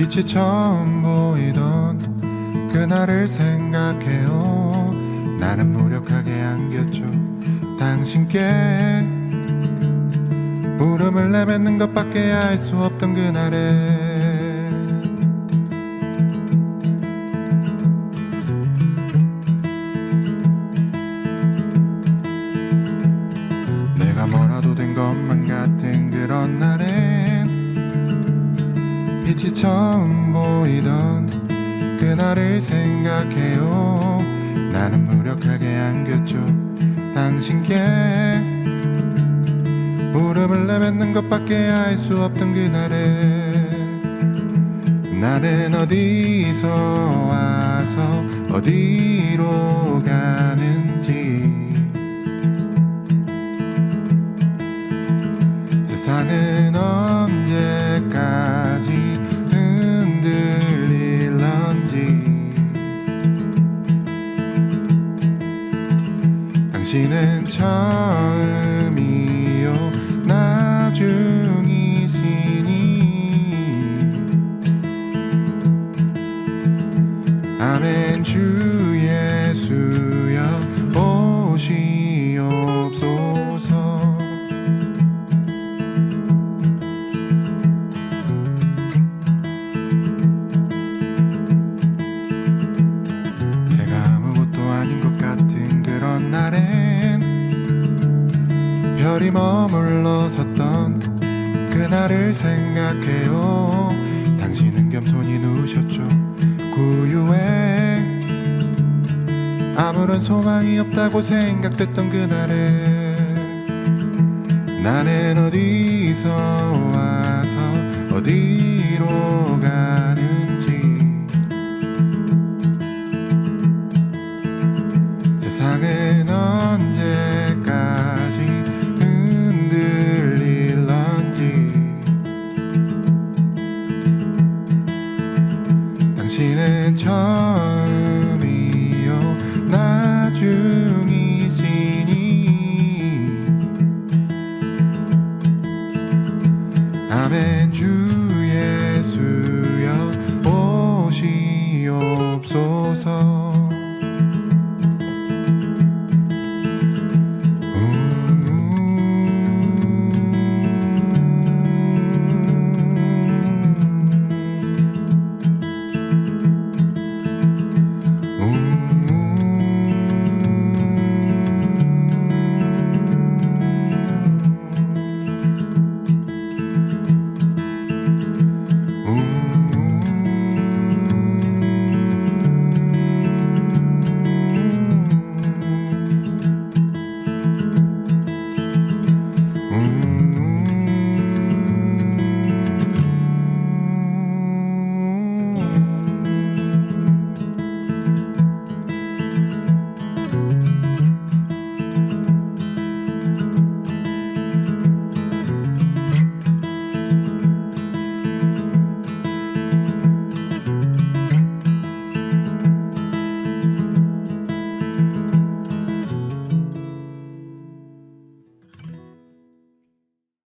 빛이 처음 보이던 그날을 생각해요. 나는 무력하게 안겼죠. 당신께 울음을 내뱉는 것밖에 알 수 없던 그날에 빛이 처음 보이던 그날을 생각해요. 나는 무력하게 안겼죠. 당신께 울음을 내뱉는 것밖에 알 수 없던 그날에 나는 어디서 와서 어디로 가는 당신은 처음이요. 나중이시니. 아멘. 주 별이 머물러 섰던 그날을 생각해요. 당신은 겸손히 누우셨죠. 구유에 아무런 소망이 없다고 생각됐던 그날에 나는 어디서 와서 어디로 가는지. 세상은 언 처음이요. 나중이시니. 아멘 주 예수여 오시옵소서.